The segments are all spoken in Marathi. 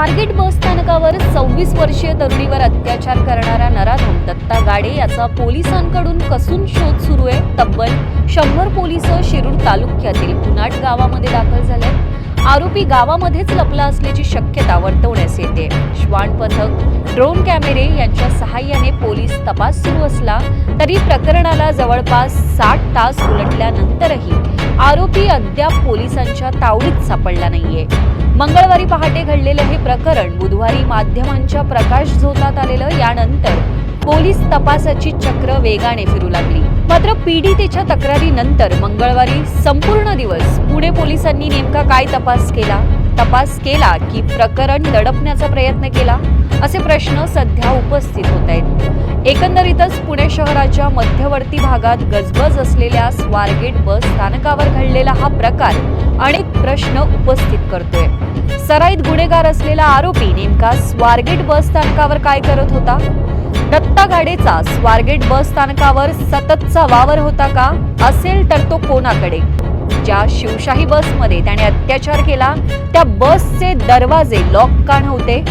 स्वारगेट बस स्थानकावर सव्वीस वर्षीय तरुणीवर अत्याचार करणारा नराधम दत्ता गाडे याचा पोलिसांकडून कसून शोध सुरू आहे. तब्बल शंभर पोलीस शिरूर तालुक्यातील पुनाट गावामध्ये दाखल झाले आरोपी गावामध्येच लपला असल्याची शक्यता वर्तवण्यास येते. श्वान पथक ड्रोन कॅमेरे यांच्या सहाय्याने पोलीस तपास सुरू असला तरी प्रकरणाला जवळपास साठ तास उलटल्यानंतरही आरोपी अद्याप पोलिसांच्या तावडीत सापडला नाहीये. मंगळवारी पहाटे घडलेलं हे प्रकरण बुधवारी माध्यमांच्या प्रकाश झोतात आलेलं. यानंतर पोलीस तपासाची चक्र वेगाने फिरू लागली. मात्र पीडितेच्या तक्रारीनंतर मंगळवारी संपूर्ण दिवस पुणे पोलिसांनी नेमका काय तपास केला? तपास केला की प्रकरण दडपण्याचा प्रयत्न केला? असे प्रश्न सध्या उपस्थित होत आहेत. एकंदरीतच पुणे शहराच्या मध्यवर्ती भागात गजबज असलेल्या स्वारगेट बस स्थानकावर घडलेला हा प्रकार अनेक प्रश्न उपस्थित करतोय. सराईत गुन्हेगार असलेला आरोपी नेमका स्वारगेट बस स्थानकावर काय करत होता? दत्ता गाडेचा स्वारगेट बस स्थानकावर सततचा वावर होता का? असेल तर तो कोणाकडे? ज्या शिवशाही बसमध्ये त्याने अत्याचार केला त्या बसचे दरवाजे लॉक का नव्हते?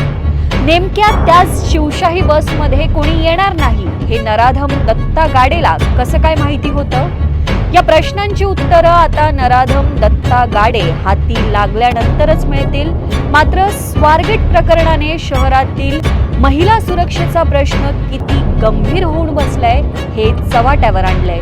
नेमक्या त्याच शिवशाही बसमध्ये कोणी येणार नाही हे नराधम दत्ता गाडेला कसं काय माहिती होतं? या प्रश्नांची उत्तरं आता नराधम दत्ता गाडे हाती लागल्यानंतरच मिळतील. मात्र स्वारगेट प्रकरणाने शहरातील महिला सुरक्षेचा प्रश्न किती गंभीर होऊन बसलाय हे चव्हाट्यावर आणलंय.